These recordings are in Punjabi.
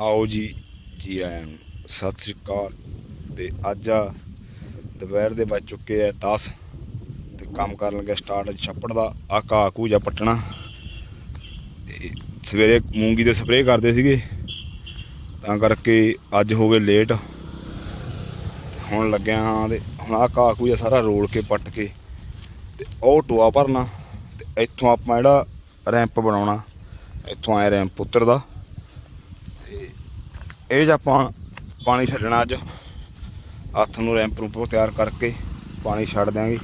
ਆਓ ਜੀ ਜੀ ਆਇਆਂ ਨੂੰ। ਸਤਿ ਸ੍ਰੀ ਅਕਾਲ। ਤੇ ਅੱਜ ਆ ਦੁਪਹਿਰ ਦੇ ਵੱਜ ਚੁੱਕੇ ਆ 10 ਤੇ ਕੰਮ ਕਰਨ ਲੱਗੇ ਸਟਾਰਟ ਛੱਪੜ ਦਾ। ਆ ਘਾਹ ਘੂ ਜਾਂ ਪੱਟਣਾ। ਤੇ ਸਵੇਰੇ ਮੂੰਗੀ ਦੇ ਸਪਰੇਅ ਕਰਦੇ ਸੀਗੇ। ਤਾਂ ਕਰਕੇ ਅੱਜ ਹੋ ਗਏ ਲੇਟ। ਹੁਣ ਲੱਗਿਆ ਹਾਂ ਤੇ ਹੁਣ ਆ ਘਾਹ ਘੂ ਜਿਹਾ ਸਾਰਾ ਰੋਲ ਕੇ ਪੱਟ ਕੇ ਤੇ ਉਹ ਟੋਆ ਭਰਨਾ। ਤੇ ਇੱਥੋਂ ਆਪਾਂ ਜਿਹੜਾ ਰੈਂਪ ਬਣਾਉਣਾ। ਇੱਥੋਂ ਆਏ ਰੈਂਪ ਉਤਰਦਾ ਇਹ ਜ ਆਪਾਂ ਪਾਣੀ ਛੱਡਣਾ ਅੱਜ, ਹੱਥ ਨੂੰ ਰੈਂਪ ਰੂਪ ਤਿਆਰ ਕਰਕੇ ਪਾਣੀ ਛੱਡ ਦਿਆਂਗੇ।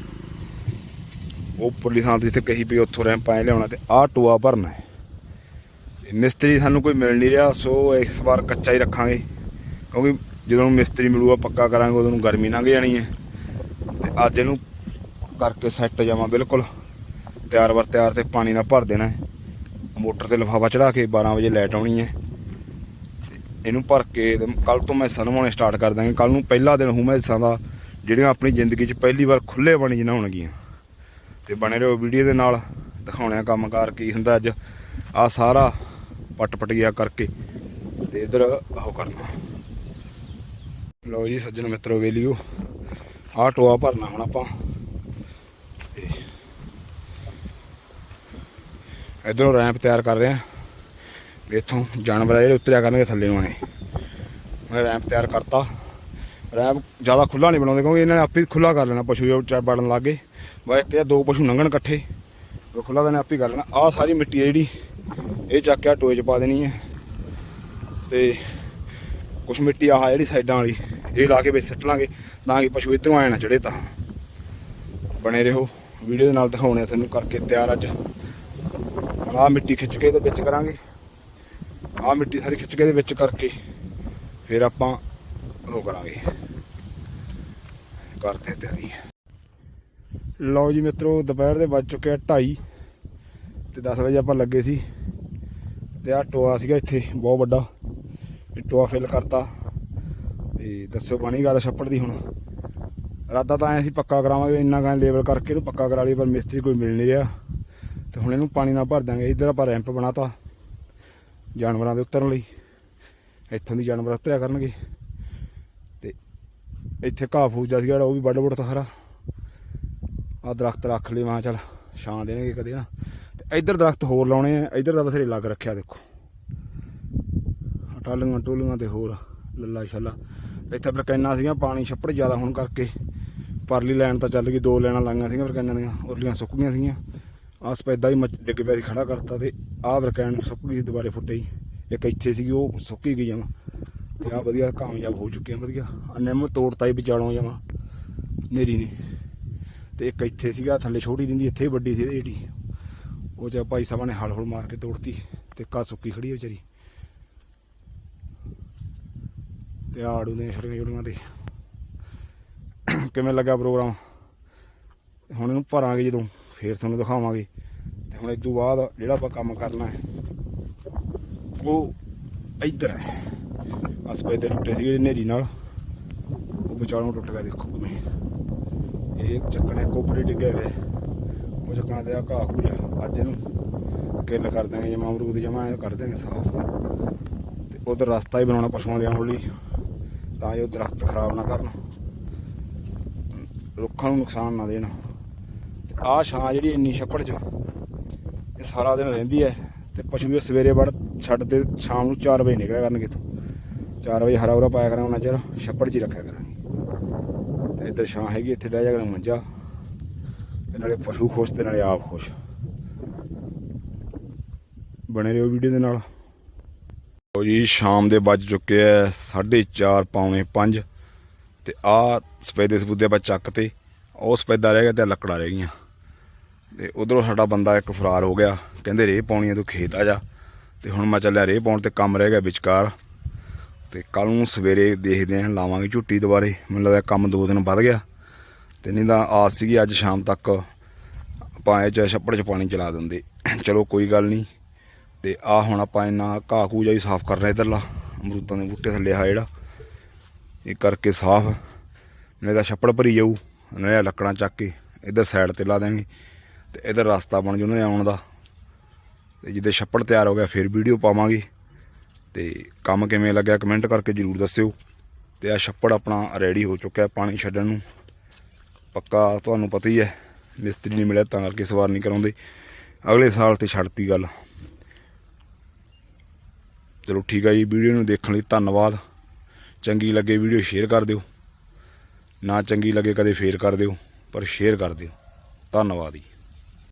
ਉਹ ਉੱਪਰਲੀ ਥਾਂ ਤੇ ਜਿੱਥੇ ਕਹੀ ਪਈ ਉੱਥੋਂ ਰੈਂਪ ਐ ਲਿਆਉਣਾ ਤੇ ਆਹ ਟੂਆ ਭਰਨਾ ਹੈ। ਮਿਸਤਰੀ ਸਾਨੂੰ ਕੋਈ ਮਿਲ ਨਹੀਂ ਰਿਹਾ, ਸੋ ਇਸ ਵਾਰ ਕੱਚਾ ਹੀ ਰੱਖਾਂਗੇ। ਕਿਉਂਕਿ ਜਦੋਂ ਮਿਸਤਰੀ ਮਿਲੂਗਾ, ਪੱਕਾ ਕਰਾਂਗੇ, ਉਦੋਂ ਨੂੰ ਗਰਮੀ ਲੰਘ ਜਾਣੀ ਹੈ। ਤੇ ਅੱਜ ਇਹਨੂੰ ਕਰਕੇ ਸੈੱਟ ਜਾਵਾਂ ਬਿਲਕੁਲ। ਤਿਆਰ ਵਰ ਤਿਆਰ ਤੇ ਪਾਣੀ ਨਾਲ ਭਰ ਦੇਣਾ ਮੋਟਰ ਤੇ ਲਿਫਾਫਾ ਚੜਾ ਕੇ 12 ਵਜੇ ਲਾਈਟ ਆਉਣੀ ਹੈ। ਇਹਨੂੰ ਭਰ ਕੇ ਕੱਲ ਤੋਂ ਮੈਂ ਨਵਾਉਣੇ ਸਟਾਰਟ ਕਰ ਦਾਂਗੇ। ਕੱਲ ਨੂੰ ਪਹਿਲਾ ਦਿਨ ਹੂੰ ਮੈਸਾਂ ਦਾ, ਜਿਹੜੀਆਂ ਆਪਣੀ ਜ਼ਿੰਦਗੀ 'ਚ ਪਹਿਲੀ ਵਾਰ ਖੁੱਲੇ ਪਾਣੀ 'ਚ ਹੋਣਗੀਆਂ। ਤੇ ਬਣੇ ਰਹੋ ਵੀਡੀਓ ਦੇ ਨਾਲ ਦਿਖਾਉਣਿਆ ਕੰਮਕਾਰ ਕੀ ਹੁੰਦਾ ਅੱਜ। ਆ ਸਾਰਾ ਪਟ ਪਟ ਗਿਆ ਕਰਕੇ ਤੇ ਇਧਰ ਉਹ ਕਰਨਾ। ਲਓ ਜੀ ਸੱਜਣ ਮਿੱਤਰੋ ਵੇਲੀਓ, ਆਹ ਟੋਆ ਭਰਨਾ ਹੁਣ ਆਪਾਂ। ਤੇ ਇਧਰੋਂ ਰੈਂਪ ਤਿਆਰ ਕਰ ਰਹੇ ਆ। ਇੱਥੋਂ ਜਾਨਵਰ ਆ ਜਿਹੜੇ ਉਤਰਿਆ ਕਰਨਗੇ ਥੱਲੇ ਨੂੰ ਆਏ ਮੈਂ ਰੈਂਪ ਤਿਆਰ ਕਰਤਾ। ਰੈਂਪ ਜ਼ਿਆਦਾ ਖੁੱਲਾ ਨਹੀਂ ਬਣਾਉਂਦੇ ਕਿਉਂਕਿ ਇਹਨਾਂ ਨੇ ਆਪੇ ਖੁੱਲਾ ਕਰ ਲੈਣਾ, ਪਸ਼ੂ ਜੋ ਚਾ ਵੜਨ ਲੱਗੇ ਵਾ ਇੱਕ ਜਾਂ ਦੋ ਪਸ਼ੂ ਲੰਘਣ ਇਕੱਠੇ। ਉਹ ਖੁੱਲਾ ਤਾਂ ਨੇ ਆਪੇ ਕਰ ਲੈਣਾ। ਆਹ ਸਾਰੀ ਮਿੱਟੀ ਹੈ ਜਿਹੜੀ, ਇਹ ਚੱਕ ਕੇ ਟੋਏ 'ਚ ਪਾ ਦੇਣੀ ਹੈ ਤੇ ਕੁਛ ਮਿੱਟੀ ਆਹ ਜਿਹੜੀ ਸਾਈਡਾਂ ਵਾਲੀ, ਇਹ ਲਾ ਕੇ ਵਿੱਚ ਸੱਟ ਲਾਂਗੇ, ਤਾਂ ਕਿ ਪਸ਼ੂ ਇੱਧਰੋਂ ਆਏ ਨਾ ਚੜੇ ਤਾਂ। ਬਣੇ ਰਹੋ। ਵੀਡੀਓ ਦੇ ਨਾਲ ਦਿਖਾਉਣੇ ਸਾਨੂੰ ਕਰਕੇ ਤਿਆਰ ਅੱਜ। ਹੁਣ ਆਹ ਮਿੱਟੀ ਖਿੱਚ ਕੇ ਇਹਦੇ ਵਿੱਚ ਕਰਾਂਗੇ। ਆਹ ਮਿੱਟੀ ਸਾਰੀ ਖਿੱਚ ਕੇ ਇਹਦੇ ਵਿੱਚ ਕਰਕੇ ਫਿਰ ਆਪਾਂ ਉਹ ਕਰਾਂਗੇ। ਕਰਦੇ ਤਿਆਰੀ। ਲਓ ਜੀ ਮਿੱਤਰੋ, ਦੁਪਹਿਰ ਦੇ ਵੱਜ ਚੁੱਕੇ ਆ 2:30 ਤੇ 10 ਵਜੇ ਆਪਾਂ ਲੱਗੇ ਸੀ ਤੇ ਆਹ ਟੋਆ ਸੀਗਾ ਇੱਥੇ, ਬਹੁਤ ਵੱਡਾ। ਟੋਆ ਫਿਲ ਕਰਤਾ। ਤੇ ਦੱਸੋ ਬਣੀ ਗੱਲ ਛੱਪੜ ਦੀ ਹੁਣ। ਇਰਾਦਾ ਤਾਂ ਐ ਸੀ ਪੱਕਾ ਕਰਾਵਾਂਗੇ, ਇੰਨਾ ਗਾਂ ਲੇਵਲ ਕਰਕੇ ਇਹਨੂੰ ਪੱਕਾ ਕਰਾ ਲਈ ਪਰ ਮਿਸਤਰੀ ਕੋਈ ਮਿਲ ਨਹੀਂ ਰਿਹਾ। ਤੇ ਹੁਣ ਇਹਨੂੰ ਪਾਣੀ ਨਾਲ ਭਰ ਦਾਂਗੇ ਇੱਧਰ ਆਪਾਂ ਰੈਂਪ ਬਣਾਤਾ। ਜਾਨਵਰਾਂ ਦੇ ਉਤਰਨ ਲਈ। ਇੱਥੋਂ ਦੀ ਜਾਨਵਰ ਉਤਰਿਆ ਕਰਨਗੇ। ਤੇ ਇੱਥੇ ਘਾਹ ਫੂਜਾ ਸੀਗਾ ਜਿਹੜਾ, ਉਹ ਵੀ ਵੱਡ ਵੱਡ ਹਰਾ ਆ ਦਰਖਤ ਰੱਖ ਲਈ ਮੈਂ ਕਿਹਾ ਚੱਲ ਛਾਂ ਦੇਣਗੇ ਕਦੇ ਨਾ। ਤੇ ਇੱਧਰ ਦਰਖਤ ਹੋਰ ਲਾਉਣੇ ਆ, ਇੱਧਰ ਦਾ ਬਥੇਰੇ ਲੱਗ ਰੱਖਿਆ ਦੇਖੋ। ਟਾਲੀਆਂ ਟੋਲੀਆਂ ਤੇ ਹੋਰ, ਲੱਲਾ ਛੱਲਾ। ਇੱਥੇ ਫਿਰ ਕੈਨਾ ਸੀਗੀਆਂ, ਪਾਣੀ ਛੱਪੜ ਜ਼ਿਆਦਾ ਹੋਣ ਕਰਕੇ। ਪਰਲੀ ਲਾਈਨ ਤਾਂ ਚੱਲ ਗਈ, ਦੋ ਲੈਣਾ ਲਾਈਆਂ ਸੀਗੀਆਂ ਫਿਰ ਦੀਆਂ, ਉਰਲੀਆਂ ਸੁੱਕ ਗਈਆਂ ਸੀਗੀਆਂ। ਆਸ ਸਪੈਦਾ ਹੀ ਮੱਚ ਡਿੱਗ ਪਿਆ ਸੀ, ਖੜਾ ਕਰਤਾ ਤੇ ਆਹ ਫਿਰ ਕੈਨ ਸੁੱਕ ਗਈ ਸੀ ਦੁਬਾਰੇ ਫੁੱਟੇ ਹੀ। ਇੱਕ ਇੱਥੇ ਸੀਗੀ, ਉਹ ਸੁੱਕੀ ਗਈ ਜਮਾਂ। ਤੇ ਆ ਵਧੀਆ ਕਾਮਯਾਬ ਹੋ ਚੁੱਕੇ ਆ ਵਧੀਆ। ਆਹ ਨਿੰਮ ਤੋੜਤਾ ਹੀ ਵਿਚਾਲੋਂ ਜਮਾਂ, ਮੇਰੀ ਨੇ। ਤੇ ਇੱਕ ਇੱਥੇ ਸੀਗਾ, ਥੱਲੇ ਛੋਟੀ ਦਿੰਦੀ, ਇੱਥੇ ਹੀ ਵੱਡੀ ਸੀ ਜਿਹੜੀ। ਉਹ ਚ ਭਾਈ ਸਾਹਿਬ ਨੇ ਹਲ ਹੁਲ ਮਾਰ ਕੇ ਤੋੜਤੀ ਤੇ ਕਾ ਸੁੱਕੀ ਖੜੀ ਹੈ ਵਿਚਾਰੀ। ਤੇ ਆੜੂ ਦੀਆਂ ਛੜੀਆਂ ਜੁੜੀਆਂ ਤੇ। ਕਿਵੇਂ ਲੱਗਾ ਪ੍ਰੋਗਰਾਮ? ਹੁਣ ਇਹਨੂੰ ਭਰਾਂਗੇ ਜਦੋਂ। ਫੇਰ ਤੁਹਾਨੂੰ ਦਿਖਾਵਾਂਗੇ। ਤੇ ਹੁਣ ਇਸ ਤੋਂ ਬਾਅਦ ਜਿਹੜਾ ਆਪਾਂ ਕੰਮ ਕਰਨਾ ਹੈ, ਉਹ ਇੱਧਰ ਹੈ। ਅਸਪੇ ਦੇ ਟੁੱਟੇ ਸੀਗੇ ਨੇਰੀ ਨਾਲ। ਉਹ ਵਿਚਾਲੋਂ ਟੁੱਟ ਗਿਆ, ਦੇਖੋ ਕਿਵੇਂ। ਇਹ ਚੱਕਣੇ ਕੋਪਰੇ ਡਿੱਗੇ ਹੋਏ ਉਹ ਚੱਕਣਾ ਤੇ ਆ ਘਾਹ ਘੂਜਾ ਅੱਜ ਇਹਨੂੰ ਕਿੱਲ ਕਰ ਦਾਂਗੇ ਜਮਾ ਅਮਰੂਦ ਜਮਾ ਕਰ ਦਾਂਗੇ ਸਾਫ਼। ਤੇ ਉਧਰ ਰਸਤਾ ਹੀ ਬਣਾਉਣਾ ਪਸ਼ੂਆਂ ਦੇ ਆਉਣ ਲਈ। ਤਾਂ ਜੋ ਦਰਖਤ ਖਰਾਬ ਨਾ ਕਰਨ। ਰੁੱਖਾਂ ਨੂੰ ਨੁਕਸਾਨ ਨਾ ਦੇਣ। ਆਹ ਛਾਂ ਜਿਹੜੀ ਇੰਨੀ ਛੱਪੜ 'ਚ, ਇਹ ਸਾਰਾ ਦਿਨ ਰਹਿੰਦੀ ਹੈ ਤੇ ਪਸ਼ੂ ਵੀ ਸਵੇਰੇ ਵੜ ਛੱਡ ਤੇ ਸ਼ਾਮ ਨੂੰ 4 ਵਜੇ ਨਿਕਲਿਆ ਕਰਨਗੇ ਇੱਥੋਂ। 4 ਵਜੇ ਹਰਾ ਉਰਾ ਪਾਇਆ ਕਰਾਂਗੇ ਉਹਨਾਂ ਚਿਰ, ਛੱਪੜ 'ਚ ਹੀ ਰੱਖਿਆ ਕਰਾਂਗੇ। ਤੇ ਇੱਧਰ ਛਾਂ ਹੈਗੀ ਇੱਥੇ, ਡਹਿ ਜਾ ਕਰਾਂ ਮੰਜਾ। ਤੇ ਨਾਲੇ ਪਸ਼ੂ ਖੁਸ਼ ਤੇ ਨਾਲੇ ਆਪ ਖੁਸ਼। ਬਣੇ ਰਹੋ ਵੀਡੀਓ ਦੇ ਨਾਲ। ਲਓ ਜੀ, ਸ਼ਾਮ ਦੇ ਵੱਜ ਚੁੱਕੇ ਐ 4:30 ਪੌਣੇ 5 ਤੇ ਆ ਸਪੈਦੇ ਸਪੂਦੇ ਆਪਾਂ ਚੱਕ ਤੇ, ਉਹ ਸਪੈਦਾ ਰਹਿ ਗਿਆ ਤੇ ਆਹ ਲੱਕੜਾਂ ਰਹਿ ਗਈਆਂ। ਤੇ ਉਧਰੋਂ ਸਾਡਾ ਬੰਦਾ ਇੱਕ ਫਰਾਰ ਹੋ ਗਿਆ। ਕਹਿੰਦੇ ਰੇਹ ਪਾਉਣੀ ਆ ਤੂੰ ਖੇਤ ਆ ਜਾ। ਤੇ ਹੁਣ ਮੈਂ ਚੱਲਿਆ ਰੇਹ ਪਾਉਣ ਤੇ ਕੰਮ ਰਹਿ ਗਿਆ ਵਿਚਕਾਰ। ਤੇ ਕੱਲ ਨੂੰ ਸਵੇਰੇ ਦੇਖਦੇ ਆਂ, ਲਾਵਾਂਗੇ ਝੁੱਟੀ ਦੁਬਾਰੇ। ਮੈਨੂੰ ਲੱਗਦਾ ਕੰਮ ਦੋ ਦਿਨ ਵੱਧ ਗਿਆ। ਤੇ ਨਹੀਂ ਤਾਂ ਆਸ ਸੀਗੀ ਅੱਜ ਸ਼ਾਮ ਤੱਕ ਆਪਾਂ ਇਹ ਚ ਛੱਪੜ ਚ ਪਾਣੀ ਚਲਾ ਦਿੰਦੇ। ਚਲੋ ਕੋਈ ਗੱਲ ਨਹੀਂ। ਤੇ ਆ ਹੁਣ ਆਪਾਂ ਇੰਨਾ ਘਾਹ ਘੂ ਜਿਹਾ ਹੀ ਸਾਫ਼ ਕਰਨਾ ਇਧਰਲਾ। ਅਮਰੂਦਾਂ ਦੇ ਬੂਟੇ ਥੱਲੇ ਆ ਜਿਹੜਾ। ਇਹ ਕਰਕੇ ਸਾਫ਼। ਨਹੀਂ ਤਾਂ ਛੱਪੜ ਭਰੀ ਜਾਊ। ਨਹੀਂ ਲੱਕੜਾਂ ਚੱਕ ਕੇ ਇੱਧਰ ਸਾਈਡ ਤੇ ਲਾ ਦਾਂਗੇ ਤੇ ਇਧਰ ਰਸਤਾ ਬਣ ਜੂ ਉਹਨਾਂ ਦੇ ਆਉਣ ਦਾ। ਤੇ ਜਿੱਦੇ ਛੱਪੜ ਤਿਆਰ ਹੋ ਗਿਆ, ਫਿਰ ਵੀਡੀਓ ਪਾਵਾਂਗੇ। ਤੇ ਕੰਮ ਕਿਵੇਂ ਲੱਗਿਆ ਕਮੈਂਟ ਕਰਕੇ ਜਰੂਰ ਦੱਸਿਓ। ਤੇ ਆ ਛੱਪੜ ਆਪਣਾ ਰੈਡੀ ਹੋ ਚੁੱਕਿਆ ਪਾਣੀ ਛੱਡਣ ਨੂੰ। ਪੱਕਾ ਤੁਹਾਨੂੰ ਪਤਾ ਹੀ ਹੈ, ਮਿਸਤਰੀ ਨਹੀਂ ਮਿਲਿਆ ਤਾਂ ਕਰਕੇ ਸਵਾਰ ਨਹੀਂ ਕਰਾਉਂਦੇ। ਅਗਲੇ ਸਾਲ ਤੇ ਛੱਡਤੀ ਗੱਲ। ਚਲੋ ਠੀਕ ਆ ਜੀ, ਵੀਡੀਓ ਨੂੰ ਦੇਖਣ ਲਈ ਧੰਨਵਾਦ। ਚੰਗੀ ਲੱਗੇ ਵੀਡੀਓ ਸ਼ੇਅਰ ਕਰ ਦਿਓ। ਨਾ ਚੰਗੀ ਲੱਗੇ ਕਦੇ ਫੇਰ ਕਰ ਦਿਓ, ਪਰ ਸ਼ੇਅਰ ਕਰ ਦਿਓ। ਧੰਨਵਾਦ ਜੀ।